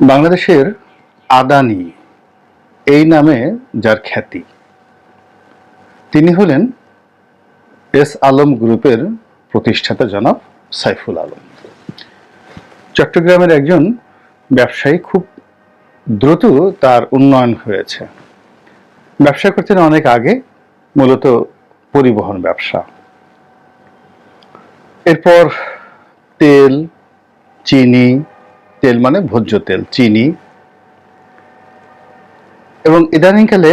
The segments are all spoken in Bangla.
বাংলাদেশের আদানি, এই নামে যার খ্যাতি। তিনি হলেন এস আলম গ্রুপের প্রতিষ্ঠাতা জনাব সাইফুল আলম। চট্টগ্রামের একজন ব্যবসায়ী খুব দ্রুত তার উন্নয়ন হয়েছে। ব্যবসা করতেন অনেক আগে, মূলত পরিবহন ব্যবসা। এরপর তেল, চিনি তেল মানে ভোজ্য তেল, চিনি। এবং ইদানিংকালে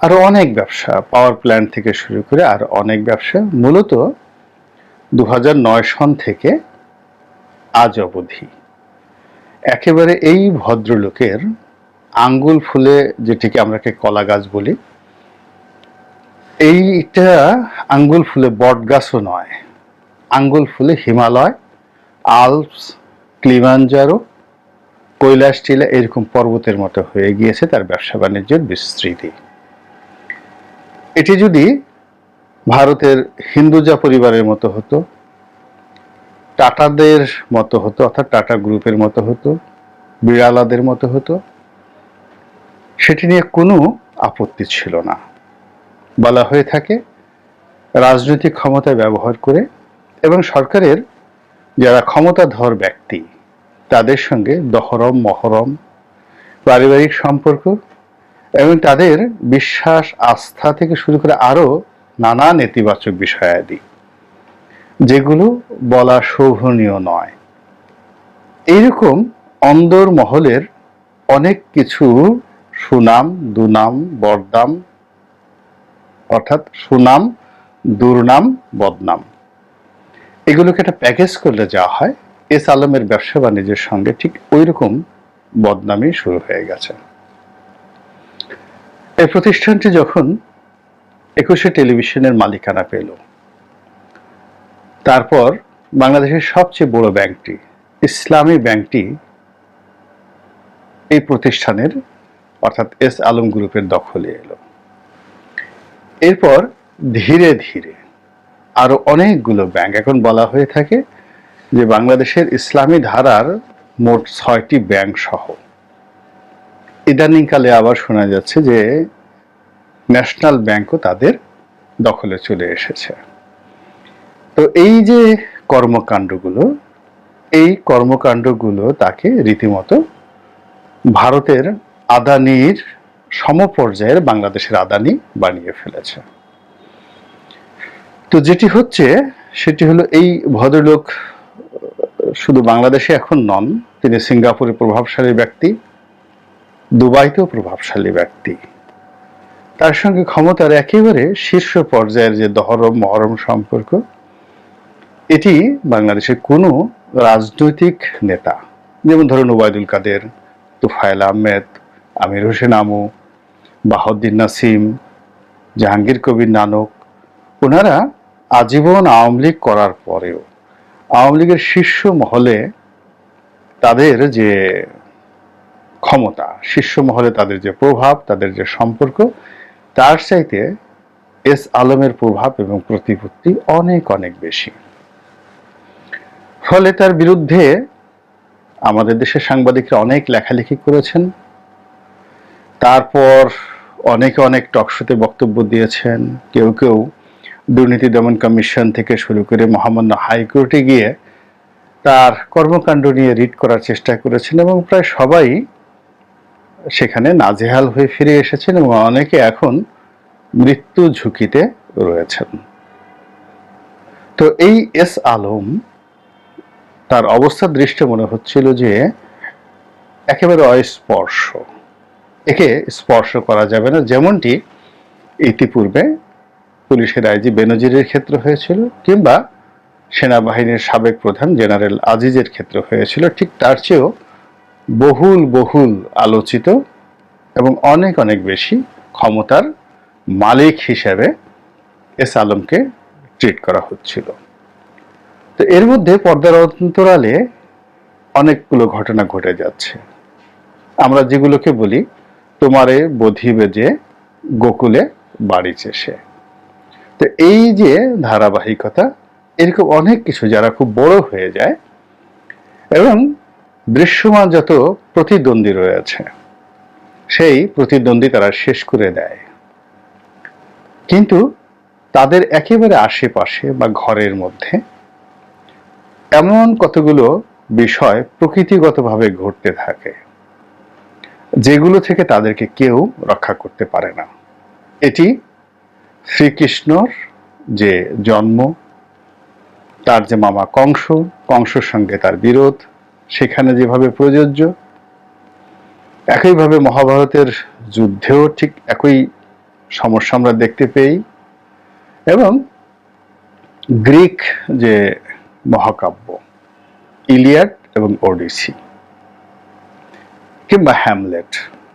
আরও অনেক ব্যবসা পাওয়ার প্ল্যান্ট থেকে শুরু করে আর অনেক ব্যবসা, মূলত দু হাজার নয় সন থেকে আজ অবধি। একেবারে এই ভদ্রলোকের আঙ্গুল ফুলে যেটিকে আমরা কলা গাছ বলি, এইটা আঙ্গুল ফুলে বট গাছও নয়। আঙ্গুল ফুলে হিমালয়, আলপস, ক্লিমাঞ্জারো কৈলাস টিলা এরকম পর্বতের মতো হয়ে গিয়েছে তার ব্যবসা বাণিজ্যের বিস্তৃতি। এটি যদি ভারতের হিন্দুজা পরিবারের মতো হতো, টাটাদের মতো হতো, অর্থাৎ টাটা গ্রুপের মতো হতো, বিড়ালাদের মতো হতো, সেটি নিয়ে কোনো আপত্তি ছিল না। বলা হয়ে থাকে, রাজনৈতিক ক্ষমতা ব্যবহার করে এবং সরকারের যারা ক্ষমতাধর ব্যক্তি তাদের সঙ্গে দহরম, মহরম, পারিবারিক সম্পর্ক এবং তাদের বিশ্বাস, আস্থা থেকে শুরু করে আরও নানা নেতিবাচক বিষয়াদি, যেগুলো বলা শোভনীয় নয়। এইরকম অন্দর মহলের অনেক কিছু সুনাম, দুনাম বদনাম অর্থাৎ সুনাম, দুর্নাম, বদনাম, এগুলোকে একটা প্যাকেজ করলে যা হয় এস আলমের ব্যবসা বাণিজ্যের সঙ্গে ঠিক ওই রকম বদনামি শুরু হয়ে গেছে। এই প্রতিষ্ঠানটি যখন একুশে টেলিভিশনের মালিকানা পেল, তারপর বাংলাদেশের সবচেয়ে বড় ব্যাংকটি, ইসলামী ব্যাংকটি এই প্রতিষ্ঠানের অর্থাৎ এস আলম গ্রুপের দখলে এলো। এরপর ধীরে ধীরে আরও অনেকগুলো ব্যাংক, এখন বলা হয়ে থাকে যে বাংলাদেশের ইসলামী ধারার মোট ছয়টি ব্যাংক সহ। ইদানিংকালে আবার শোনা যাচ্ছে যে ন্যাশনাল ব্যাংকও তাদের দখলে চলে এসেছে। তো এই যে কর্মকাণ্ডগুলো, এই কর্মকাণ্ডগুলো তাকে রীতিমতো ভারতের আদানির সমপর্যায়ের বাংলাদেশের আদানি বানিয়ে ফেলেছে। তো যেটি হচ্ছে, সেটি হলো এই ভদ্রলোক শুধু বাংলাদেশে এখন নন, তিনি সিঙ্গাপুরে প্রভাবশালী ব্যক্তি, দুবাইতেও প্রভাবশালী ব্যক্তি। তার সঙ্গে ক্ষমতার একেবারে শীর্ষ পর্যায়ের যে দহরম মহরম সম্পর্ক, এটি বাংলাদেশের কোনো রাজনৈতিক নেতা, যেমন ধরুন ওবায়দুল কাদের, তুফায়েল আহমেদ, আমির হোসেন আমু বাহদ্দিন নাসিম, জাহাঙ্গীর কবির নানক, ওনারা আজীবন আওয়ামী লীগ করার পরেও আওয়ামী লীগের শীর্ষ মহলে তাদের যে ক্ষমতা, শীর্ষ মহলে তাদের যে প্রভাব, তাদের যে সম্পর্ক, তার চাইতে এস আলমের প্রভাব এবং প্রতিপত্তি অনেক অনেক বেশি। ফলে তার বিরুদ্ধে আমাদের দেশের সাংবাদিকরা অনেক লেখালেখি করেছেন। তারপর অনেকে অনেক টকশোতে বক্তব্য দিয়েছেন। কেউ কেউ দুর্নীতি দমন কমিশন থেকে শুরু করে মহামান্য হাইকোর্টে গিয়ে তার কর্মকাণ্ড নিয়ে রিড করার চেষ্টা করেছেন এবং প্রায় সবাই সেখানে নাজেহাল হয়ে ফিরে এসেছেন এবং অনেকে এখন মৃত্যু ঝুঁকিতে রয়েছেন। তো এই এস আলম তার অবস্থা দৃষ্টে মনে হচ্ছিল যে একেবারে অস্পর্শ। একে স্পর্শ করা যাবে না, যেমনটি ইতিপূর্বে পুলিশের আইজি বেনজিরের ক্ষেত্রে হয়েছিল কিংবা সেনাবাহিনীর সাবেক প্রধান জেনারেল আজিজের ক্ষেত্রে হয়েছিল, ঠিক তার চেয়েও বহুল বহুল আলোচিত এবং অনেক অনেক বেশি ক্ষমতার মালিক হিসেবে এস আলমকে ট্রিট করা হচ্ছিল। তো এর মধ্যে পর্দার অন্তরালে অনেকগুলো ঘটনা ঘটে যাচ্ছে। আমরা যেগুলোকে বলি, তোমারে বধি বেজে গোকুলে বাড়ি চেষে তো এই যে ধারাবাহিকতা এরকম অনেক কিছু যারা খুব বড় হয়ে যায় এবং দৃশ্যমান যত প্রতিদ্বন্দ্বী রয়েছে সেই প্রতিদ্বন্দ্বী তারা শেষ করে দেয়। কিন্তু তাদের একেবারে আশেপাশে বা ঘরের মধ্যে এমন কতগুলো বিষয় প্রকৃতিগতভাবে ঘটতে থাকে, যেগুলো থেকে তাদেরকে কেউ রক্ষা করতে পারে না। এটি শ্রীকৃষ্ণর যে জন্ম, তার যে মামা কংস, কংসর সঙ্গে তার বিরোধ, সেখানে যেভাবে প্রযোজ্য, একইভাবে মহাভারতের যুদ্ধেও ঠিক একই সমস্যা আমরা দেখতে পেই এবং গ্রিক যে মহাকাব্য, ইলিয়াড এবং ওডিসি কিংবা হ্যামলেট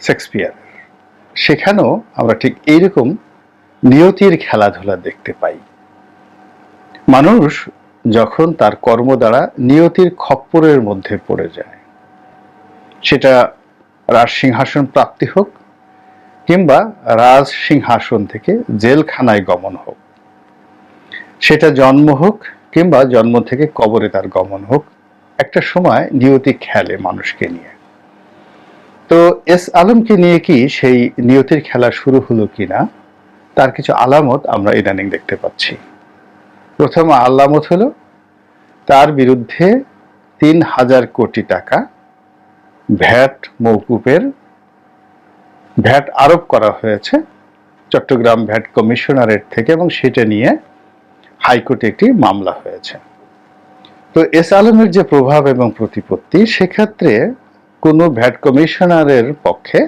শেক্সপিয়ার সেখানেও আমরা ঠিক এইরকম নিয়তির খেলাধুলা দেখতে পাই। মানুষ যখন তার কর্ম দ্বারা নিয়তির খপ্পরের মধ্যে পড়ে যায়, সেটা রাজ সিংহাসন প্রাপ্তি হোক কিংবা রাজ সিংহাসন থেকে জেলখানায় গমন হোক, সেটা জন্ম হোক কিংবা জন্ম থেকে কবরে তার গমন হোক, একটা সময় নিয়তি খেলে মানুষকে নিয়ে। তো এস আলমকে নিয়ে কি সেই নিয়তির খেলা শুরু হলো কিনা? তার কিছু আলামত আমরা ইদানিং দেখতে পাচ্ছি। প্রথম আলামত হলো, তার বিরুদ্ধে তিন হাজার কোটি টাকা ভ্যাট মৌকুফের ভ্যাট আরোপ করা হয়েছে চট্টগ্রাম ভ্যাট কমিশনারের থেকে এবং সেটা নিয়ে হাইকোর্টে একটি মামলা হয়েছে। তো এস আলমের যে প্রভাব এবং প্রতিপত্তি, সেক্ষেত্রে কোনো ভ্যাট কমিশনারের পক্ষে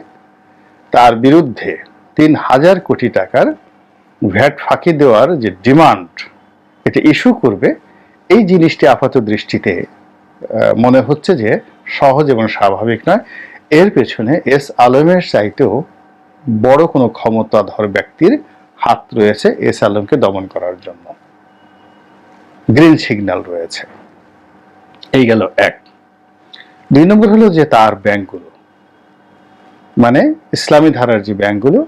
তার বিরুদ্ধে তিন হাজার কোটি টাকার ভ্যাট ফাঁকি দেওয়ার যে ডিমান্ড, এটা ইস্যু করবে, এই জিনিসটি আপাত দৃষ্টিতে মনে হচ্ছে যে সহজ এবং স্বাভাবিক নয়। এর পেছনে এস আলমের চাইতেও বড় কোনো ক্ষমতাধর ব্যক্তির হাত রয়েছে এস আলমকে দমন করার জন্য। গ্রিন সিগন্যাল রয়েছে। এই গেল এক। দুই নম্বর হলো যে তার ব্যাংকগুলো মানে ইসলামী ধারার যে ব্যাংকগুলো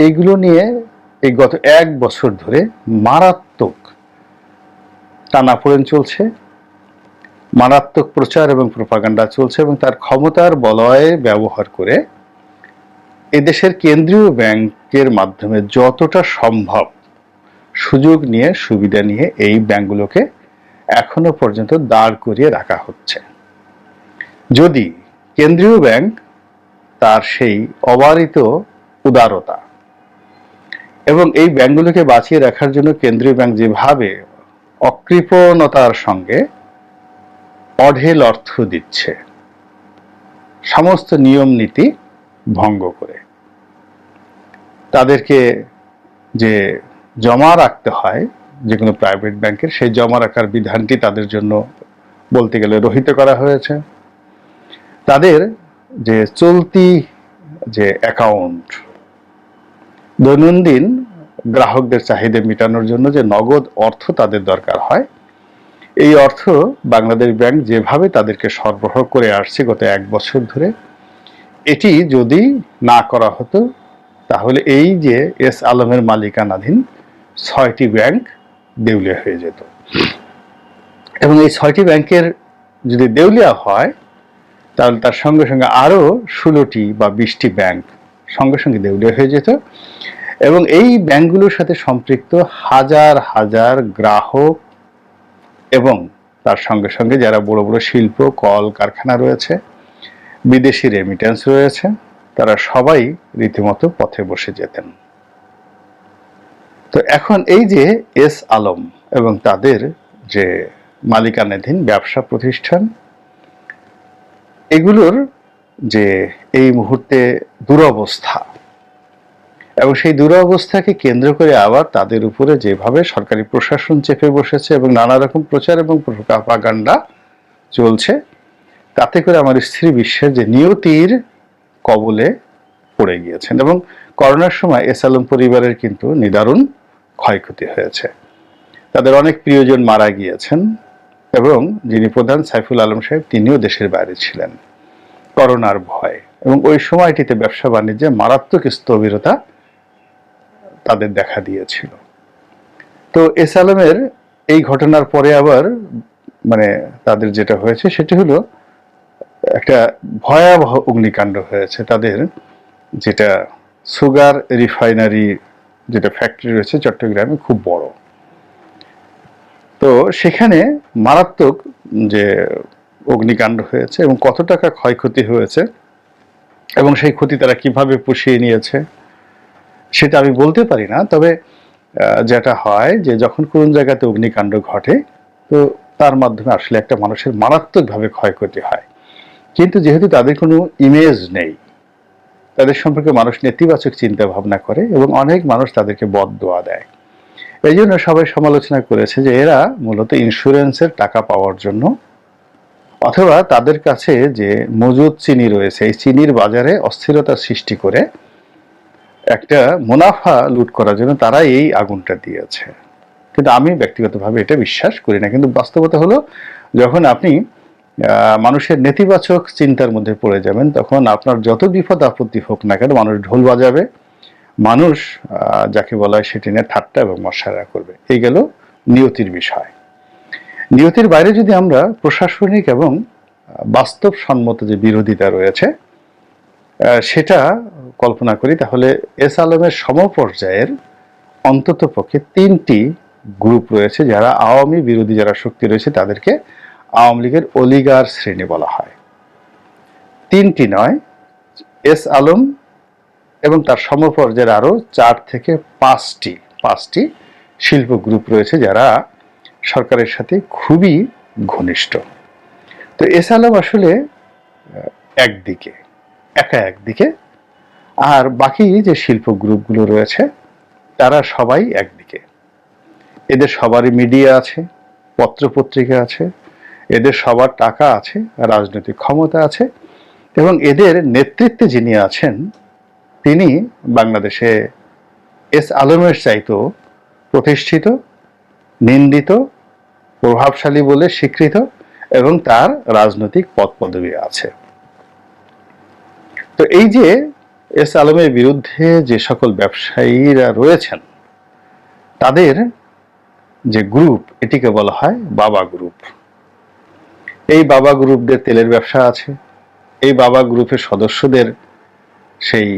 এইগুলো নিয়ে এই গত এক বছর ধরে মারাত্মক টানাপোড়েন চলছে, মারাত্মক প্রচার এবং প্রপাগান্ডা চলছে এবং তার ক্ষমতার বলয় ব্যবহার করে এদেশের কেন্দ্রীয় ব্যাংকের মাধ্যমে যতটা সম্ভব সুযোগ নিয়ে, সুবিধা নিয়ে এই ব্যাংকগুলোকে এখনও পর্যন্ত দাঁড় করিয়ে রাখা হচ্ছে। যদি কেন্দ্রীয় ব্যাংক তার সেই অবারিত উদারতা এবং এই ব্যাংকগুলোকে বাঁচিয়ে রাখার জন্য কেন্দ্রীয় ব্যাংক যেভাবে অকৃপণতার সঙ্গে অঢেল অর্থ দিচ্ছে, সমস্ত নিয়ম নীতি ভঙ্গ করে। তাদেরকে যে জমা রাখতে হয় যে কোনো প্রাইভেট ব্যাংকের, সেই জমা রাখার বিধানটি তাদের জন্য বলতে গেলে রহিত করা হয়েছে। তাদের যে চলতি যে অ্যাকাউন্ট দৈনন্দিন গ্রাহকদের চাহিদা মেটানোর জন্য যে নগদ অর্থ তাদের দরকার হয়, এই অর্থ বাংলাদেশ ব্যাংক যেভাবে তাদেরকে সরবরাহ করে আসছে গত এক বছর ধরে, এটি যদি না করা হতো, তাহলে এই যে এস আলমের মালিকানাধীন ছয়টি ব্যাংক দেউলিয়া হয়ে যেত। এবং এই ছয়টি ব্যাংকের যদি দেউলিয়া হয়, তাহলে তার সঙ্গে সঙ্গে আরও ষোলোটি বা বিশটি ব্যাংক সঙ্গে সঙ্গে দেউলিয়া হয়ে যেত। এবং এই ব্যাংকগুলোর সাথে সম্পৃক্ত হাজার হাজার গ্রাহক এবং তার সঙ্গে সঙ্গে যারা বড় বড় শিল্প, কল, কারখানা রয়েছে, বিদেশি রেমিটেন্স রয়েছে, তারা সবাই রীতিমতো পথে বসে যেতেন। তো এখন এই যে এস আলম এবং তাদের যে মালিকানাধীন ব্যবসা প্রতিষ্ঠান, এগুলোর যে এই মুহূর্তে দুরবস্থা এবং সেই দুরবস্থাকে কেন্দ্র করে আবার তাদের উপরে যেভাবে সরকারি প্রশাসন চেপে বসেছে এবং নানা রকম প্রচার এবং প্রপাগান্ডা চলছে, তাতে করে আমার স্ত্রী বিশ্বের যে নিয়তির কবলে পড়ে গিয়েছেন এবং করোনার সময় এস আলম পরিবারের কিন্তু নিদারুণ ক্ষয়ক্ষতি হয়েছে। তাদের অনেক প্রিয়জন মারা গিয়েছেন এবং যিনি প্রধান সাইফুল আলম সাহেব, তিনিও দেশের বাইরে ছিলেন। করোনার ভয় এবং ওই সময়টিতে ব্যবসা বাণিজ্যে মারাত্মক স্থবিরতা তাদের দেখা দিয়েছিল। তো এস আলমের এই ঘটনার পরে আবার মানে তাদের যেটা হয়েছে সেটি হলো, একটা ভয়াবহ অগ্নিকাণ্ড হয়েছে তাদের, যেটা সুগার রিফাইনারি যেটা ফ্যাক্টরি রয়েছে চট্টগ্রামে খুব বড়। তো সেখানে মারাত্মক যে অগ্নিকাণ্ড হয়েছে এবং কত টাকা ক্ষয়ক্ষতি হয়েছে এবং সেই ক্ষতি তারা কীভাবে পুষিয়ে নিয়েছে সেটা আমি বলতে পারি না, তবে যেটা হয় যে যখন কোন জায়গাতে অগ্নিকাণ্ড ঘটে, তো তার মাধ্যমে আসলে একটা মানুষের মারাত্মকভাবে ক্ষয়ক্ষতি হয়। কিন্তু যেহেতু তাদের কোনো ইমেজ নেই, তাদের সম্পর্কে মানুষ নেতিবাচক চিন্তা ভাবনা করে এবং অনেক মানুষ তাদেরকে বদ দোয়া দেয়। এই জন্য সবাই সমালোচনা করেছে যে এরা মূলত ইন্স্যুরেন্সের টাকা পাওয়ার জন্য, অথবা তাদের কাছে যে মজুদ চিনি রয়েছে, এই চিনির বাজারে অস্থিরতা সৃষ্টি করে একটা মুনাফা লুট করার জন্য তারা এই আগুনটা দিয়েছে। কিন্তু আমি ব্যক্তিগতভাবে এটা বিশ্বাস করি না। কিন্তু বাস্তবতা হলো, যখন আপনি মানুষের নেতিবাচক চিন্তার মধ্যে পড়ে যাবেন, তখন আপনার যত বিপদ আপত্তি হোক না কেন মানুষ ঢোল বাজাবে। মানুষ যাকে বলা হয় সেটি নিয়ে ঠাট্টা এবং মশারা করবে। এই গেল নিয়তির বিষয়। নিয়তির বাইরে যদি আমরা প্রশাসনিক এবং বাস্তবসম্মত যে বিরোধিতা রয়েছে সেটা কল্পনা করি, তাহলে এস আলমের সমপর্যায়ের অন্তত পক্ষে তিনটি গ্রুপ রয়েছে যারা আওয়ামী বিরোধী যারা শক্তি রয়েছে তাদেরকে আওয়ামী লীগের অলিগার শ্রেণি বলা হয়। তিনটি নয়, এস আলম এবং তার সমপর্যায়ের আরও চার থেকে পাঁচটি পাঁচটি শিল্প গ্রুপ রয়েছে যারা সরকারের সাথে খুবই ঘনিষ্ঠ। তো এস আলম আসলে একদিকে, একা একদিকে আর বাকি যে শিল্প গ্রুপগুলো রয়েছে, তারা সবাই একদিকে। এদের সবারই মিডিয়া আছে, পত্রপত্রিকা আছে, এদের সবার টাকা আছে, রাজনৈতিক ক্ষমতা আছে, এবং এদের নেতৃত্বে যিনি আছেন, তিনি বাংলাদেশে এস আলমের চাইতো প্রতিষ্ঠিত, নিন্দিত, প্রভাবশালী বলে স্বীকৃত, এবং তার রাজনৈতিক পদ পদবী আছে। তো এই যে এস আলমের বিরুদ্ধে যে সকল ব্যবসায়ীরা রয়েছেন, তাদের যে গ্রুপ, এটিকে বলা হয় বাবা গ্রুপ। এই বাবা গ্রুপদের তেলের ব্যবসা আছে। এই বাবা গ্রুপের সদস্যদের সেই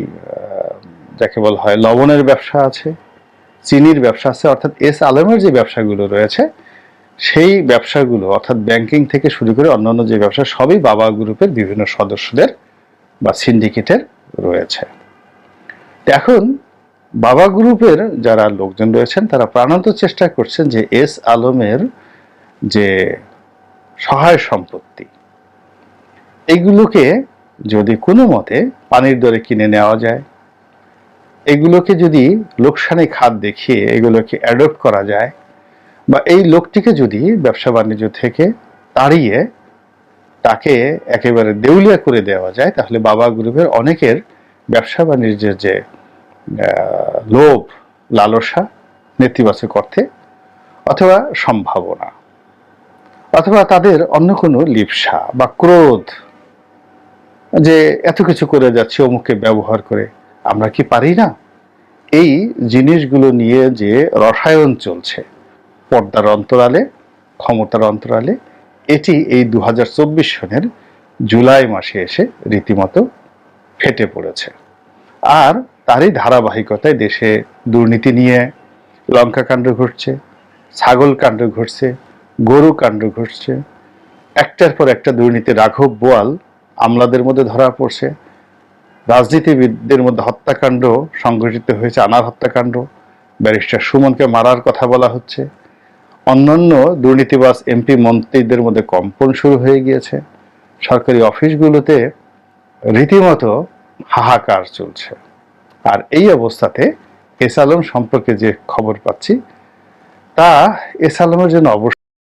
যাকে বলা হয় লবণের ব্যবসা আছে, চিনির ব্যবসা আছে, অর্থাৎ এস আলমের যে ব্যবসাগুলো রয়েছে, সেই ব্যবসাগুলো, অর্থাৎ ব্যাংকিং থেকে শুরু করে অন্যান্য যে ব্যবসা, সবই বাবা গ্রুপের বিভিন্ন সদস্যদের বা সিন্ডিকেটের রয়েছে। এখন বাবা গ্রুপের যারা লোকজন রয়েছেন, তারা প্রাণান্ত চেষ্টা করছেন যে এস আলমের যে সহায় সম্পত্তি, এগুলোকে যদি কোনো মতে পানির দরে কিনে নেওয়া যায়, এগুলোকে যদি লোকসানি খাত দেখিয়ে এগুলোকে অ্যাডপ্ট করা যায়, বা এই লোকটিকে যদি ব্যবসা বাণিজ্য থেকে তাড়িয়ে তাকে একেবারে দেউলিয়া করে দেওয়া যায়, তাহলে বাবা গ্রুপের অনেকের ব্যবসা বাণিজ্যের যে লোভ, লালসা নেতিবাচক অর্থে অথবা সম্ভাবনা, অথবা তাদের অন্য কোনো লিপসা বা ক্রোধ, যে এত কিছু করে যাচ্ছে অমুককে ব্যবহার করে, আমরা কি পারি না? এই জিনিসগুলো নিয়ে যে রসায়ন চলছে, পর্দার অন্তরালে, ক্ষমতার অন্তরালে এটি এই দু হাজার চব্বিশ সনের জুলাই মাসে এসে রীতিমতো ফেটে পড়েছে। আর তারই ধারাবাহিকতায় দেশে দুর্নীতি নিয়ে লঙ্কা কাণ্ড ঘটছে, ছাগল কাণ্ড ঘটছে, গরু কাণ্ড ঘটছে, একটার পর একটা দুর্নীতি রাঘব বোয়াল আমলাদের মধ্যে ধরা পড়ছে, রাজনীতিবিদদের মধ্যে হত্যাকাণ্ড সংঘটিত হয়েছে, আনার হত্যাকাণ্ড, ব্যারিস্টার সুমনকে মারার কথা বলা হচ্ছে অন্যান্য দুর্নীতিবাস এমপি মন্ত্রীদের মধ্যে কম্পন শুরু হয়ে গিয়েছে। সরকারি অফিসগুলোতে রীতিমতো হাহাকার চলছে। আর এই অবস্থাতে এস আলম সম্পর্কে যে খবর পাচ্ছি, তা এস আলমের জন্য অবশ্যই